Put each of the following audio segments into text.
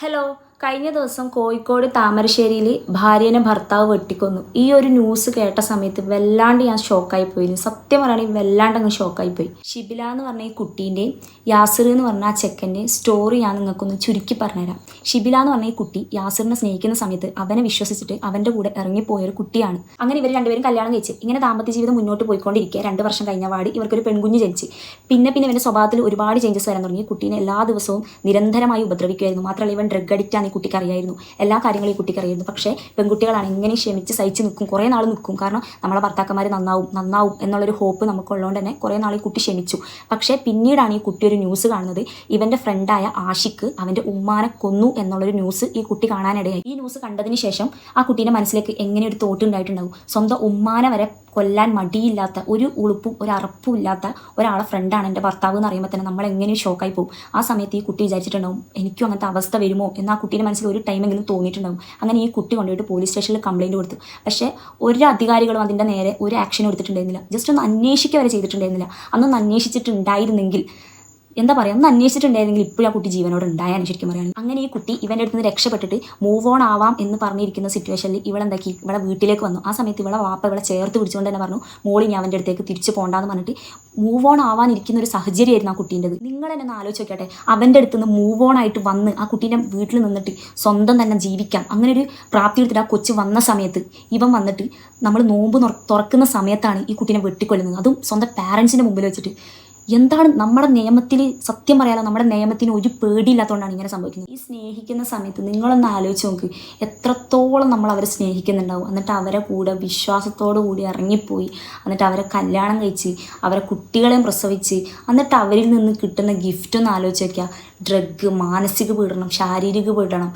Hello, കഴിഞ്ഞ ദിവസം കോഴിക്കോട് താമരശ്ശേരിയിൽ ഭാര്യനെ ഭർത്താവ് വെട്ടിക്കൊന്നു. ഈ ഒരു ന്യൂസ് കേട്ട സമയത്ത് വല്ലാണ്ട് ഞാൻ ഷോക്കായി പോയി സത്യം പറയുകയാണെങ്കിൽ വല്ലാണ്ട് അങ്ങ് ഷോക്കായി പോയി ഷിബില എന്ന് പറഞ്ഞ ഈ കുട്ടീന്റെ യാസിർ എന്ന് പറഞ്ഞ ആ ചെക്കന്റെ സ്റ്റോറി ഞാൻ നിങ്ങൾക്കൊന്ന് ചുരുക്കി പറഞ്ഞുതരാം. ഷിബില എന്ന് പറഞ്ഞ ഈ കുട്ടി യാസിറിനെ സ്നേഹിക്കുന്ന സമയത്ത് അവനെ വിശ്വസിച്ചിട്ട് അവന്റെ കൂടെ ഇറങ്ങിപ്പോയ ഒരു കുട്ടിയാണ്. അങ്ങനെ ഇവർ രണ്ടുപേരും കല്യാണം കഴിച്ച്. ഇങ്ങനെ ദാമ്പത്യ ജീവിതം മുന്നോട്ട് പോയിക്കൊണ്ടിരിക്കുക രണ്ട് വർഷം കഴിഞ്ഞ പാടി ഇവർക്കൊരു പെൺകുഞ്ഞ് ജനിച്ച്. പിന്നെ പിന്നെ ഇവന്റെ സ്വഭാവത്തിൽ ഒരുപാട് ചേഞ്ചസ് വരാൻ തുടങ്ങി. കുട്ടീനെ എല്ലാ ദിവസവും നിരന്തരമായി ഉപദ്രവിക്കുമായിരുന്നു മാത്രമല്ല ഇവൻ ഡ്രഗ് അഡിക്റ്റ് ആണ് ഈ കുട്ടിക്ക് അറിയായിരുന്നു എല്ലാ കാര്യങ്ങളും ഈ കുട്ടിക്ക് അറിയായിരുന്നു പക്ഷേ പെൺകുട്ടികളാണ് ഇങ്ങനെ ക്ഷമിച്ച് സഹിച്ച് നിൽക്കും. കുറേ നാൾ നിൽക്കും. കാരണം നമ്മളെ ഭർത്താക്കന്മാർ നന്നാവും നന്നാവും എന്നുള്ളൊരു ഹോപ്പ് നമുക്കുള്ളതുകൊണ്ട് തന്നെ കുറേ നാൾ ഈ കുട്ടി ക്ഷമിച്ചു. പക്ഷേ പിന്നീടാണ് ഈ കുട്ടി ഒരു ന്യൂസ് കാണുന്നത്. ഇവന്റെ ഫ്രണ്ടായ ആഷിക്ക് അവന്റെ ഉമ്മാനെ കൊന്നു എന്നുള്ളൊരു ന്യൂസ് ഈ കുട്ടി കാണാനിടയായി. ഈ ന്യൂസ് കണ്ടതിന് ശേഷം ആ കുട്ടീന്റെ മനസ്സിലേക്ക് എങ്ങനെ ഒരു തോട്ട് ഉണ്ടായിട്ടുണ്ടാവും? സ്വന്തം ഉമ്മാനെ വരെ കൊല്ലാൻ മടിയില്ലാത്ത ഒരു ഉളുപ്പും ഒരു അറപ്പും ഇല്ലാത്ത ഒരാളെ ഫ്രണ്ടാണ് എന്റെ ഭർത്താവ് എന്ന് അറിയുമ്പോൾ തന്നെ നമ്മൾ എങ്ങനെ ഷോക്കായി പോകും ആ സമയത്ത് ഈ കുട്ടി വിചാരിച്ചിട്ടുണ്ടാവും എനിക്കും അങ്ങനത്തെ അവസ്ഥ വരുമോ? എന്ന് ആ കുട്ടീന്റെ മനസ്സിൽ ഒരു ടൈമെങ്കിലും തോന്നിയിട്ടുണ്ടാവും. അങ്ങനെ ഈ കുട്ടി കൊണ്ടുപോയിട്ട് പോലീസ് സ്റ്റേഷനിൽ കംപ്ലയിന്റ് കൊടുത്തു. പക്ഷേ ഒരു അധികാരികളും അതിന്റെ നേരെ ഒരു ആക്ഷൻ എടുത്തിട്ടുണ്ടായിരുന്നില്ല. ജസ്റ്റ് ഒന്ന് അന്വേഷിക്കുക വരെ ചെയ്തിട്ടുണ്ടായിരുന്നില്ല. അന്നൊന്ന് അന്വേഷിച്ചിട്ടുണ്ടായിരുന്നെങ്കിൽ എന്താ പറയുക ഒന്ന് അന്വേഷിച്ചിട്ടുണ്ടായിരുന്നെങ്കിൽ ഇപ്പോഴും ആ കുട്ടി ജീവനോട് ഉണ്ടായാണ് ശരിക്കും പറയുകയാണ് അങ്ങനെ ഈ കുട്ടി ഇവന്റെ അടുത്ത് നിന്ന് രക്ഷപ്പെട്ടിട്ട് മൂവ് ഓൺ ആവാം എന്ന് പറഞ്ഞിരിക്കുന്ന സിറ്റുവേഷനിൽ ഇവളെന്താക്കി ഇവളെ വീട്ടിലേക്ക് വന്നു. ആ സമയത്ത് ഇവളെ വാപ്പ ഇവളെ ചേർത്ത് പിടിച്ചുകൊണ്ട് തന്നെ പറഞ്ഞു മോളി ഞാൻ അവന്റെ അടുത്തേക്ക് തിരിച്ചു പോകണ്ടെന്ന് പറഞ്ഞിട്ട് മൂവ് ഓൺ ആവാനിരിക്കുന്ന ഒരു സാഹചര്യമായിരുന്നു ആ കുട്ടീന്റെത് നിങ്ങൾ തന്നെ ഒന്ന് ആലോചിച്ച് നോക്കട്ടെ അവന്റെ അടുത്ത് നിന്ന് മൂവ് ഓൺ ആയിട്ട് വന്ന് ആ കുട്ടീന്റെ വീട്ടിൽ നിന്നിട്ട് സ്വന്തം തന്നെ ജീവിക്കാം. അങ്ങനെ ഒരു പ്രാപ്തി എടുത്തിട്ട് ആ കൊച്ചു വന്ന സമയത്ത് ഇവൻ വന്നിട്ട് നമ്മൾ നോമ്പ് തുറക്കുന്ന സമയത്താണ് ഈ കുട്ടീനെ വെട്ടിക്കൊല്ലുന്നത്. അതും സ്വന്തം പാരൻസിന്റെ മുമ്പിൽ വെച്ചിട്ട്. എന്താണ് നമ്മുടെ നിയമത്തിൽ സത്യം പറയാലോ? നമ്മുടെ നിയമത്തിന് ഒരു പേടിയില്ലാത്തതുകൊണ്ടാണ് ഇങ്ങനെ സംഭവിക്കുന്നത്. ഈ സ്നേഹിക്കുന്ന സമയത്ത് നിങ്ങളൊന്ന് ആലോചിച്ച് നോക്ക്. എത്രത്തോളം നമ്മൾ അവരെ സ്നേഹിക്കുന്നുണ്ടാവും. എന്നിട്ട് അവരെ കൂടെ വിശ്വാസത്തോടു കൂടി ഇറങ്ങിപ്പോയി. എന്നിട്ട് അവരെ കല്യാണം കഴിച്ച് അവരെ കുട്ടികളെയും പ്രസവിച്ച് എന്നിട്ട് അവരിൽ നിന്ന് കിട്ടുന്ന ഗിഫ്റ്റ് ഒന്ന് ആലോചിച്ച് നോക്കുക ഡ്രഗ് മാനസിക പീഡനം ശാരീരിക പീഡനം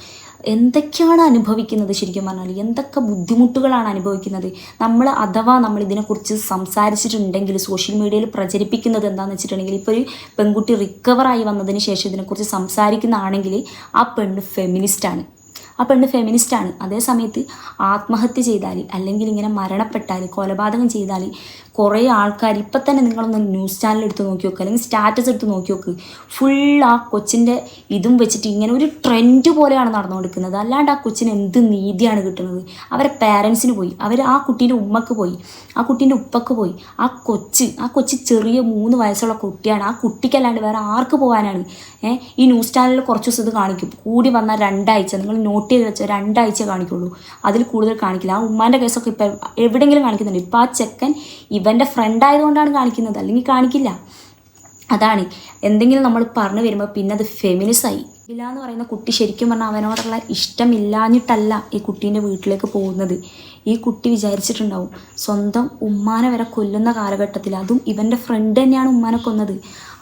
എന്തൊക്കെയാണ് അനുഭവിക്കുന്നത് ശരിക്കും പറഞ്ഞാൽ എന്തൊക്കെ ബുദ്ധിമുട്ടുകളാണ് അനുഭവിക്കുന്നത്? നമ്മൾ അഥവാ നമ്മൾ ഇതിനെക്കുറിച്ച് സംസാരിച്ചിട്ടുണ്ടെങ്കിൽ സോഷ്യൽ മീഡിയയിൽ പ്രചരിപ്പിക്കുന്നത് എന്താണെന്ന് വെച്ചിട്ടുണ്ടെങ്കിൽ ഇപ്പോൾ ഒരു പെൺകുട്ടി റിക്കവറായി വന്നതിന് ശേഷം ഇതിനെക്കുറിച്ച് സംസാരിക്കുന്നതാണെങ്കിൽ ആ പെണ്ണ് ഫെമിനിസ്റ്റാണ് ആ പെണ്ണ് ഫെമിനിസ്റ്റാണ് അതേസമയത്ത് ആത്മഹത്യ ചെയ്താൽ അല്ലെങ്കിൽ ഇങ്ങനെ മരണപ്പെട്ടാൽ കൊലപാതകം ചെയ്താൽ കുറേ ആൾക്കാർ ഇപ്പം തന്നെ നിങ്ങളൊന്ന് ന്യൂസ് ചാനൽ എടുത്ത് നോക്കി നോക്കുക അല്ലെങ്കിൽ സ്റ്റാറ്റസ് എടുത്ത് നോക്കി നോക്ക്. ഫുൾ ആ കൊച്ചിന്റെ ഇതും വെച്ചിട്ട് ഇങ്ങനെ ഒരു ട്രെൻഡ് പോലെയാണ് നടന്നുകൊടുക്കുന്നത് അല്ലാണ്ട് ആ കൊച്ചിന് എന്ത് നീതിയാണ് കിട്ടുന്നത്? അവരെ പാരൻസിന് പോയി. അവർ ആ കുട്ടീന്റെ ഉമ്മക്ക് പോയി. ആ കുട്ടീന്റെ ഉപ്പക്ക് പോയി. ആ കൊച്ച് ആ കൊച്ച് ചെറിയ മൂന്ന് വയസ്സുള്ള കുട്ടിയാണ്. ആ കുട്ടിക്കല്ലാണ്ട് വേറെ ആർക്ക് പോകാനാണ്? ഈ ന്യൂസ് ചാനലിൽ കുറച്ച് ദിവസം ഇത് കാണിക്കും. കൂടി വന്നാൽ രണ്ടാഴ്ച നിങ്ങൾ നോട്ട് ചെയ്ത് വെച്ചാൽ രണ്ടാഴ്ച കാണിക്കുള്ളൂ. അതിൽ കൂടുതൽ കാണിക്കില്ല. ആ ഉമ്മാന്റെ കേസൊക്കെ ഇപ്പം എവിടെയെങ്കിലും കാണിക്കുന്നുണ്ട്. ഇപ്പം ആ ചെക്കൻ ഇവന്റെ ഫ്രണ്ട് ആയതുകൊണ്ടാണ് കാണിക്കുന്നത്. അല്ലെങ്കിൽ കാണിക്കില്ല. അതാണ്. എന്തെങ്കിലും നമ്മൾ പറഞ്ഞു വരുമ്പോൾ പിന്നെ അത് ഫെമിനിസായി ഇല്ല എന്ന് പറയുന്ന കുട്ടി ശരിക്കും പറഞ്ഞാൽ അവനോടുള്ള ഇഷ്ടമില്ലാഞ്ഞിട്ടല്ല ഈ കുട്ടീന്റെ വീട്ടിലേക്ക് പോകുന്നത്. ഈ കുട്ടി വിചാരിച്ചിട്ടുണ്ടാവും സ്വന്തം ഉമ്മാനെ വരെ കൊല്ലുന്ന കാലഘട്ടത്തിൽ അതും ഇവന്റെ ഫ്രണ്ട് തന്നെയാണ് ഉമ്മാനെ കൊന്നത്.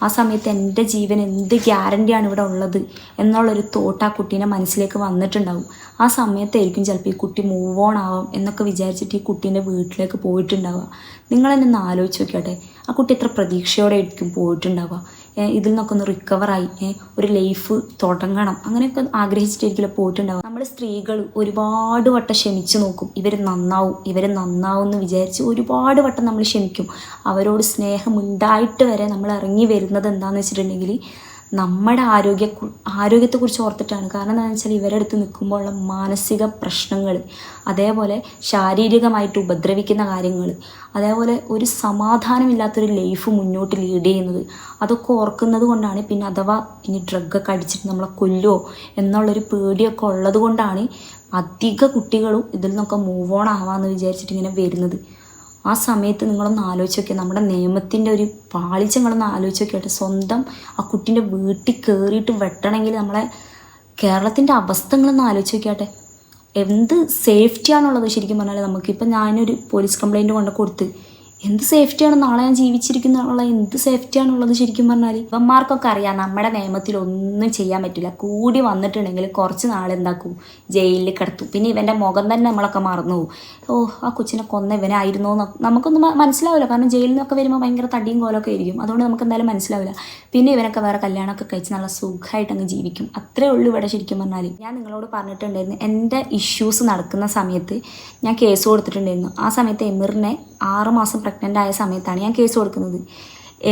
ആ സമയത്ത് എന്റെ ജീവൻ എന്ത് ഗ്യാരണ്ടിയാണ് ഇവിടെ ഉള്ളത് എന്നുള്ളൊരു തോട്ട് ആ കുട്ടീന്റെ മനസ്സിലേക്ക് വന്നിട്ടുണ്ടാവും. ആ സമയത്തായിരിക്കും ചിലപ്പോൾ ഈ കുട്ടി മൂവ് ഓൺ ആവാം എന്നൊക്കെ വിചാരിച്ചിട്ട് ഈ കുട്ടീന്റെ വീട്ടിലേക്ക് പോയിട്ടുണ്ടാവുക. നിങ്ങൾ തന്നെ ഒന്ന് ആലോചിച്ച് നോക്കിയാട്ടെ ആ കുട്ടി എത്ര പ്രതീക്ഷയോടെ ആയിരിക്കും പോയിട്ടുണ്ടാവുക. ഇതിൽ നിന്നൊക്കെ ഒന്ന് റിക്കവറായി ഒരു ലൈഫ് തുടങ്ങണം. അങ്ങനെയൊക്കെ ആഗ്രഹിച്ചിട്ടായിരിക്കില്ല പോയിട്ടുണ്ടാവും നമ്മൾ സ്ത്രീകൾ ഒരുപാട് വട്ടം ക്ഷമിച്ചു നോക്കും. ഇവർ നന്നാവും ഇവർ നന്നാവും എന്ന് വിചാരിച്ച് ഒരുപാട് വട്ടം നമ്മൾ ക്ഷമിക്കും. അവരോട് സ്നേഹം ഉണ്ടായിട്ട് വരെ നമ്മൾ ഇറങ്ങി വരുന്നത് എന്താണെന്ന് വെച്ചിട്ടുണ്ടെങ്കിൽ നമ്മുടെ ആരോഗ്യ ആരോഗ്യത്തെക്കുറിച്ച് ഓർത്തിട്ടാണ്. കാരണം എന്താണെന്ന് വെച്ചാൽ ഇവരുടെ അടുത്ത് നിൽക്കുമ്പോഴുള്ള മാനസിക പ്രശ്നങ്ങൾ അതേപോലെ ശാരീരികമായിട്ട് ഉപദ്രവിക്കുന്ന കാര്യങ്ങൾ അതേപോലെ ഒരു സമാധാനമില്ലാത്തൊരു ലൈഫ് മുന്നോട്ട് ലീഡ് ചെയ്യുന്നത് അതൊക്കെ ഓർക്കുന്നത് കൊണ്ടാണ്. പിന്നെ അഥവാ ഇനി ഡ്രഗൊക്കെ അടിച്ചിട്ട് നമ്മളെ കൊല്ലുമോ എന്നുള്ളൊരു പേടിയൊക്കെ ഉള്ളത് കൊണ്ടാണ് അധിക കുട്ടികളും ഇതിൽ നിന്നൊക്കെ മൂവ് ഓൺ ആവാമെന്ന് വിചാരിച്ചിട്ട് ഇങ്ങനെ വരുന്നത്. ആ സമയത്ത് നിങ്ങളൊന്ന് ആലോചിച്ച് നോക്കിയാൽ നമ്മുടെ നിയമത്തിന്റെ ഒരു പാളിച്ച നിങ്ങളൊന്ന് ആലോചിച്ച് നോക്കിയാട്ടെ സ്വന്തം ആ കുട്ടീന്റെ വീട്ടിൽ കയറിയിട്ട് വെട്ടണമെങ്കിൽ നമ്മളെ കേരളത്തിന്റെ അവസ്ഥ നിങ്ങളൊന്ന് ആലോചിച്ച് നോക്കിയാട്ടെ എന്ത് സേഫ്റ്റിയാണുള്ളത് ശരിക്കും പറഞ്ഞാൽ നമുക്കിപ്പോൾ ഞാനൊരു പോലീസ് കംപ്ലയിന്റ് കൊണ്ട് കൊടുത്ത്. എന്ത് സേഫ്റ്റിയാണ് നാളെ ഞാൻ ജീവിച്ചിരിക്കുന്നുള്ള എന്ത് സേഫ്റ്റിയാണുള്ളത് ശരിക്കും പറഞ്ഞാൽ ഇവന്മാർക്കൊക്കെ അറിയാം നമ്മുടെ നിയമത്തിൽ ഒന്നും ചെയ്യാൻ പറ്റില്ല കൂടി വന്നിട്ടുണ്ടെങ്കിൽ കുറച്ച് നാൾ എന്താക്കും? ജയിലിൽ കിടത്തും. പിന്നെ ഇവന്റെ മുഖം തന്നെ നമ്മളൊക്കെ മറന്നു പോകും. ഓ ആ കൊച്ചിനെ കൊന്ന ഇവനായിരുന്നോ നമുക്കൊന്നും മനസ്സിലാവില്ല. കാരണം ജയിലിൽ നിന്നൊക്കെ വരുമ്പോൾ ഭയങ്കര തടിയും കോലൊക്കെ ആയിരിക്കും. അതുകൊണ്ട് നമുക്ക് എന്തായാലും മനസ്സിലാവില്ല. പിന്നെ ഇവനൊക്കെ വേറെ കല്യാണമൊക്കെ കഴിച്ച് നല്ല സുഖമായിട്ട് അങ്ങ് ജീവിക്കും. അത്രേ ഉള്ളൂ ഇവിടെ ശരിക്കും പറഞ്ഞാൽ ഞാൻ നിങ്ങളോട് പറഞ്ഞിട്ടുണ്ടായിരുന്നു എന്റെ ഇഷ്യൂസ് നടക്കുന്ന സമയത്ത് ഞാൻ കേസ് കൊടുത്തിട്ടുണ്ടായിരുന്നു. ആ സമയത്ത് എമിറിനെ ആറ് മാസം പ്രഗ്നന്റ് ആയ സമയത്താണ് ഞാൻ കേസ് കൊടുക്കുന്നത്.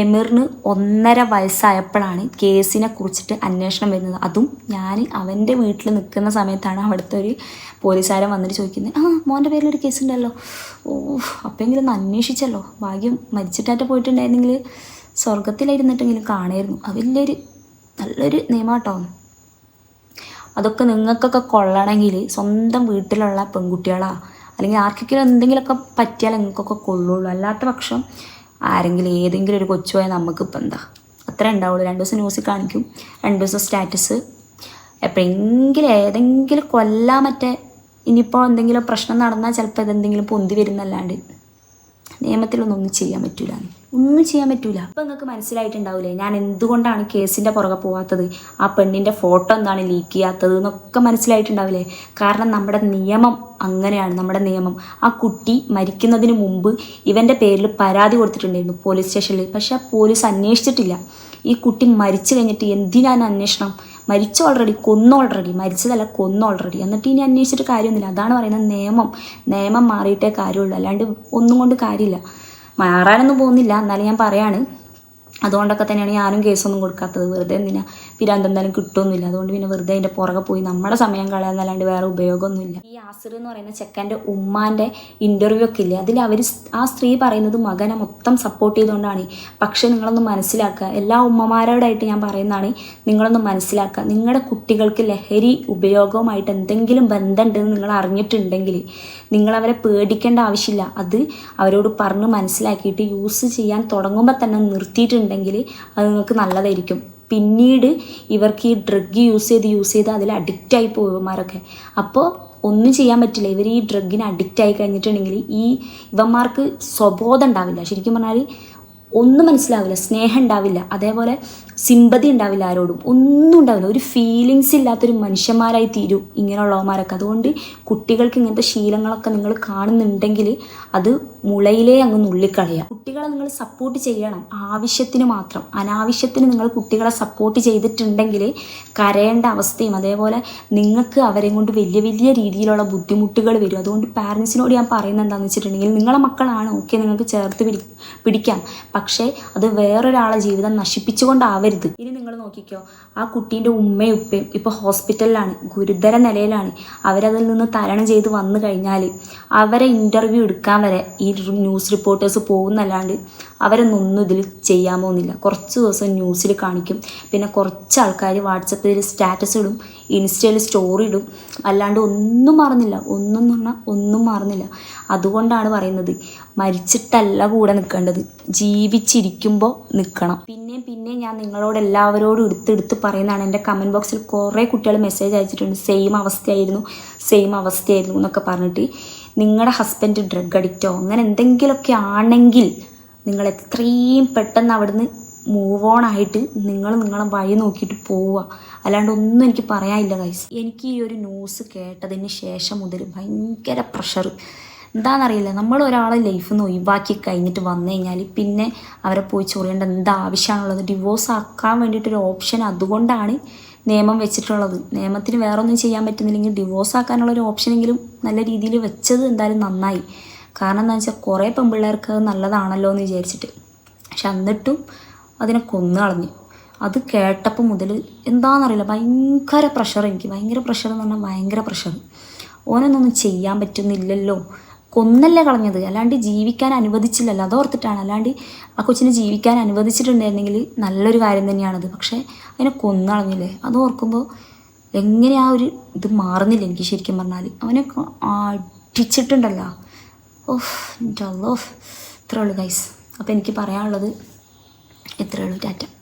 എമിറിന് ഒന്നര വയസ്സായപ്പോഴാണ് കേസിനെ കുറിച്ചിട്ട് അന്വേഷണം വരുന്നത്. അതും ഞാൻ അവന്റെ വീട്ടിൽ നിൽക്കുന്ന സമയത്താണ് അവിടുത്തെ ഒരു പോലീസുകാരൻ വന്നിട്ട് ചോദിക്കുന്നത് ആ മോന്റെ പേരിലൊരു കേസ് ഉണ്ടല്ലോ. ഓ അപ്പോഴെങ്കിലും ഒന്ന് അന്വേഷിച്ചല്ലോ. ഭാഗ്യം മരിച്ചിട്ടായിട്ട് പോയിട്ടുണ്ടായിരുന്നെങ്കിൽ സ്വർഗത്തിലിരുന്നിട്ടെങ്കിലും കാണായിരുന്നു. അത് വലിയൊരു നല്ലൊരു നിയമാട്ടോ അതൊക്കെ നിങ്ങൾക്കൊക്കെ കൊള്ളണമെങ്കിൽ സ്വന്തം വീട്ടിലുള്ള പെൺകുട്ടികളാ. അല്ലെങ്കിൽ ആർക്കെങ്കിലും എന്തെങ്കിലുമൊക്കെ പറ്റിയാൽ നിങ്ങൾക്കൊക്കെ കൊള്ളുള്ളൂ. അല്ലാത്ത പക്ഷം ആരെങ്കിലും ഏതെങ്കിലും ഒരു കൊച്ചു പോയാൽ നമുക്കിപ്പോൾ എന്താ? അത്ര ഉണ്ടാവുള്ളൂ. രണ്ട് ദിവസം ന്യൂസ് കാണിക്കും. രണ്ട് ദിവസം സ്റ്റാറ്റസ് എപ്പോഴെങ്കിലും ഏതെങ്കിലും കൊല്ലാൻ മറ്റേ ഇനിയിപ്പോൾ എന്തെങ്കിലും പ്രശ്നം നടന്നാൽ ചിലപ്പോൾ ഇതെന്തെങ്കിലും പൊന്തി വരുന്നല്ലാണ്ട് നിയമത്തിലൊന്നും ഒന്നും ചെയ്യാൻ പറ്റൂല ഒന്നും ചെയ്യാൻ പറ്റൂല. അപ്പം നിങ്ങൾക്ക് മനസ്സിലായിട്ടുണ്ടാവില്ലേ ഞാൻ എന്തുകൊണ്ടാണ് കേസിന്റെ പുറകെ പോവാത്തത്? ആ പെണ്ണിന്റെ ഫോട്ടോ എന്താണ് ലീക്ക് ചെയ്യാത്തത് എന്നൊക്കെ മനസ്സിലായിട്ടുണ്ടാവില്ലേ? കാരണം നമ്മുടെ നിയമം അങ്ങനെയാണ് നമ്മുടെ നിയമം. ആ കുട്ടി മരിക്കുന്നതിന് മുമ്പ് ഇവന്റെ പേരിൽ പരാതി കൊടുത്തിട്ടുണ്ടായിരുന്നു പോലീസ് സ്റ്റേഷനിൽ പക്ഷെ ആ പോലീസ് അന്വേഷിച്ചിട്ടില്ല. ഈ കുട്ടി മരിച്ചു കഴിഞ്ഞിട്ട് എന്തിനാണ് അന്വേഷണം? മരിച്ചു ഓൾറെഡി കൊന്നു ഓൾറെഡി മരിച്ചതല്ല കൊന്നു ഓൾറെഡി എന്നിട്ട് ഇനി അന്വേഷിച്ചിട്ട് കാര്യമൊന്നുമില്ല. അതാണ് പറയുന്നത് നിയമം. നിയമം മാറിയിട്ടേ കാര്യമുള്ളൂ. അല്ലാണ്ട് ഒന്നും കൊണ്ട് കാര്യമില്ല. മാറാനൊന്നും പോകുന്നില്ല. എന്നാലും ഞാൻ പറയാണ് അതുകൊണ്ടൊക്കെ തന്നെയാണ് ഞാനും കേസൊന്നും കൊടുക്കാത്തത്. വെറുതെ എന്തിനാ പിരാന്ത് എന്തായാലും കിട്ടുമൊന്നുമില്ല അതുകൊണ്ട് പിന്നെ വെറുതെ അതിന്റെ പുറകെ പോയി നമ്മുടെ സമയം കളയാന്നല്ലാണ്ട് വേറെ ഉപയോഗമൊന്നുമില്ല. ഈ ആസിർ എന്ന് പറയുന്ന ചെക്കന്റെ ഉമ്മാന്റെ ഇന്റർവ്യൂ ഒക്കെ ഇല്ലേ? അതിൽ അവർ ആ സ്ത്രീ പറയുന്നത് മകനെ മൊത്തം സപ്പോർട്ട് ചെയ്തുകൊണ്ടാണ്. പക്ഷേ നിങ്ങളൊന്ന് മനസ്സിലാക്കുക. എല്ലാ ഉമ്മമാരോടായിട്ട് ഞാൻ പറയുന്നതാണ് നിങ്ങളൊന്ന് മനസ്സിലാക്കുക. നിങ്ങളുടെ കുട്ടികൾക്ക് ലഹരി ഉപയോഗവുമായിട്ട് എന്തെങ്കിലും ബന്ധമുണ്ടെന്ന് നിങ്ങൾ അറിഞ്ഞിട്ടുണ്ടെങ്കിൽ നിങ്ങളവരെ പേടിക്കേണ്ട ആവശ്യമില്ല. അത് അവരോട് പറഞ്ഞ് മനസ്സിലാക്കിയിട്ട് യൂസ് ചെയ്യാൻ തുടങ്ങുമ്പോൾ തന്നെ നിർത്തിയിട്ടുണ്ടെങ്കിൽ അത് നിങ്ങൾക്ക് നല്ലതായിരിക്കും. പിന്നീട് ഇവർക്ക് ഈ ഡ്രഗ് യൂസ് ചെയ്ത് യൂസ് ചെയ്ത് അതിൽ അഡിക്റ്റായി പോകുമാരൊക്കെ അപ്പോൾ ഒന്നും ചെയ്യാൻ പറ്റില്ല. ഇവർ ഈ ഡ്രഗിന് അഡിക്റ്റ് ആയി കഴിഞ്ഞിട്ടുണ്ടെങ്കിൽ ഈ ഇവന്മാർക്ക് സ്വബോധം ഉണ്ടാവില്ല. ശരിക്കും പറഞ്ഞാൽ ഒന്നും മനസ്സിലാവില്ല സ്നേഹം ഉണ്ടാവില്ല അതേപോലെ സിമ്പതി ഉണ്ടാവില്ല ആരോടും. ഒന്നും ഉണ്ടാവില്ല. ഒരു ഫീലിങ്സ് ഇല്ലാത്തൊരു മനുഷ്യന്മാരായി തീരും ഇങ്ങനെയുള്ളവന്മാരൊക്കെ. അതുകൊണ്ട് കുട്ടികൾക്ക് ഇങ്ങനത്തെ ശീലങ്ങളൊക്കെ നിങ്ങൾ കാണുന്നുണ്ടെങ്കിൽ അത് മുളയിലേ അങ്ങ് നുള്ളിക്കളയുക. കുട്ടികളെ നിങ്ങൾ സപ്പോർട്ട് ചെയ്യണം. ആവശ്യത്തിന് മാത്രം. അനാവശ്യത്തിന് നിങ്ങൾ കുട്ടികളെ സപ്പോർട്ട് ചെയ്തിട്ടുണ്ടെങ്കിൽ കരയേണ്ട അവസ്ഥയും അതേപോലെ നിങ്ങൾക്ക് അവരെ കൊണ്ട് വലിയ വലിയ രീതിയിലുള്ള ബുദ്ധിമുട്ടുകൾ വരും. അതുകൊണ്ട് പാരൻസിനോട് ഞാൻ പറയുന്നത് എന്താണെന്ന് വെച്ചിട്ടുണ്ടെങ്കിൽ നിങ്ങളെ മക്കളാണ്. ഓക്കെ നിങ്ങൾക്ക് ചേർത്ത് പിടി പിടിക്കാം. പക്ഷേ അത് വേറൊരാളെ ജീവിതം നശിപ്പിച്ചുകൊണ്ടാവരുത്. ഇനി നിങ്ങൾ നോക്കിക്കോ ആ കുട്ടീന്റെ ഉമ്മയും ഉപ്പയും ഇപ്പോൾ ഹോസ്പിറ്റലിലാണ് ഗുരുതര നിലയിലാണ്. അവരതിൽ നിന്ന് തരണം ചെയ്ത് വന്നു കഴിഞ്ഞാൽ അവരെ ഇന്റർവ്യൂ എടുക്കാൻ വരെ ഈ ന്യൂസ് റിപ്പോർട്ടേഴ്സ് പോകുന്നല്ലാണ്ട് അവരൊന്നും ഇതിൽ ചെയ്യാൻ പോകുന്നില്ല. കുറച്ച് ദിവസം ന്യൂസിൽ കാണിക്കും. പിന്നെ കുറച്ച് ആൾക്കാർ വാട്സപ്പിൽ സ്റ്റാറ്റസ് ഇടും ഇൻസ്റ്റയിൽ സ്റ്റോറി ഇടും. അല്ലാണ്ട് ഒന്നും മാറുന്നില്ല. ഒന്നും എന്ന് പറഞ്ഞാൽ ഒന്നും മാറുന്നില്ല. അതുകൊണ്ടാണ് പറയുന്നത്. മരിച്ചിട്ടല്ല കൂടെ നിൽക്കേണ്ടത്. ജീവിച്ചിരിക്കുമ്പോൾ നിൽക്കണം പിന്നെയും പിന്നെയും ഞാൻ നിങ്ങളോട് എല്ലാവരോടും എടുത്തെടുത്ത് പറയുന്നതാണ്. എന്റെ കമന്റ് ബോക്സിൽ കുറേ കുട്ടികൾ മെസ്സേജ് അയച്ചിട്ടുണ്ട്. സെയിം അവസ്ഥയായിരുന്നു. സെയിം അവസ്ഥയായിരുന്നു എന്നൊക്കെ പറഞ്ഞിട്ട്. നിങ്ങളുടെ ഹസ്ബൻഡ് ഡ്രഗ് അഡിക്റ്റോ അങ്ങനെ എന്തെങ്കിലുമൊക്കെ ആണെങ്കിൽ നിങ്ങൾ എത്രയും പെട്ടെന്ന് അവിടുന്ന് മൂവ് ഓൺ ആയിട്ട് നിങ്ങൾ നിങ്ങളെ വഴി നോക്കിയിട്ട് പോവുക. അല്ലാണ്ട് ഒന്നും എനിക്ക് പറയാനില്ല ഗൈസ് എനിക്ക് ഈ ഒരു ന്യൂസ് കേട്ടതിന് ശേഷം മുതൽ ഭയങ്കര പ്രഷർ എന്താണെന്നറിയില്ല നമ്മൾ ഒരാളെ ലൈഫിൽ നിന്ന് ഒഴിവാക്കി കഴിഞ്ഞിട്ട് വന്നു കഴിഞ്ഞാൽ പിന്നെ അവരെ പോയി ചൊറിയേണ്ട എന്താ ആവശ്യമാണുള്ളത് ഡിവോഴ്സ് ആക്കാൻ വേണ്ടിയിട്ടൊരു ഓപ്ഷൻ അതുകൊണ്ടാണ് നിയമം വെച്ചിട്ടുള്ളത്. നിയമത്തിന് വേറെ ഒന്നും ചെയ്യാൻ പറ്റുന്നില്ലെങ്കിൽ ഡിവോഴ്സ് ആക്കാനുള്ള ഒരു ഓപ്ഷനെങ്കിലും നല്ല രീതിയിൽ വെച്ചത് എന്തായാലും നന്നായി. കാരണം എന്താ വെച്ചാൽ കുറേ പെൺപിള്ളേർക്ക് അത് നല്ലതാണല്ലോ എന്ന് വിചാരിച്ചിട്ട്. പക്ഷെ എന്നിട്ടും അതിനെ കൊന്നു കളഞ്ഞു. അത് കേട്ടപ്പോൾ മുതൽ എന്താണെന്നറിയില്ല ഭയങ്കര പ്രഷർ എനിക്ക്. ഭയങ്കര പ്രഷർ എന്ന് പറഞ്ഞാൽ ഭയങ്കര പ്രഷർ ഓനൊന്നും ചെയ്യാൻ പറ്റുന്നില്ലല്ലോ. കൊന്നല്ലേ കളഞ്ഞത്. അല്ലാണ്ട് ജീവിക്കാൻ അനുവദിച്ചില്ലല്ലോ. അതോർത്തിട്ടാണ്. അല്ലാണ്ട് ആ കൊച്ചിനെ ജീവിക്കാൻ അനുവദിച്ചിട്ടുണ്ടായിരുന്നെങ്കിൽ നല്ലൊരു കാര്യം തന്നെയാണത്. പക്ഷേ അതിനെ കൊന്നളഞ്ഞില്ലേ? അതോർക്കുമ്പോൾ എങ്ങനെ ആ ഒരു ഇത് മാറുന്നില്ല എനിക്ക് ശരിക്കും പറഞ്ഞാൽ അവനെ അടിച്ചിട്ടുണ്ടല്ലോ. ഓഫ് ഡോഫ് ഇത്രേ ഉള്ളൂ ഗൈസ്. അപ്പോൾ എനിക്ക് പറയാനുള്ളത് ഇത്രേ ഉള്ളൂ. ടാറ്റ.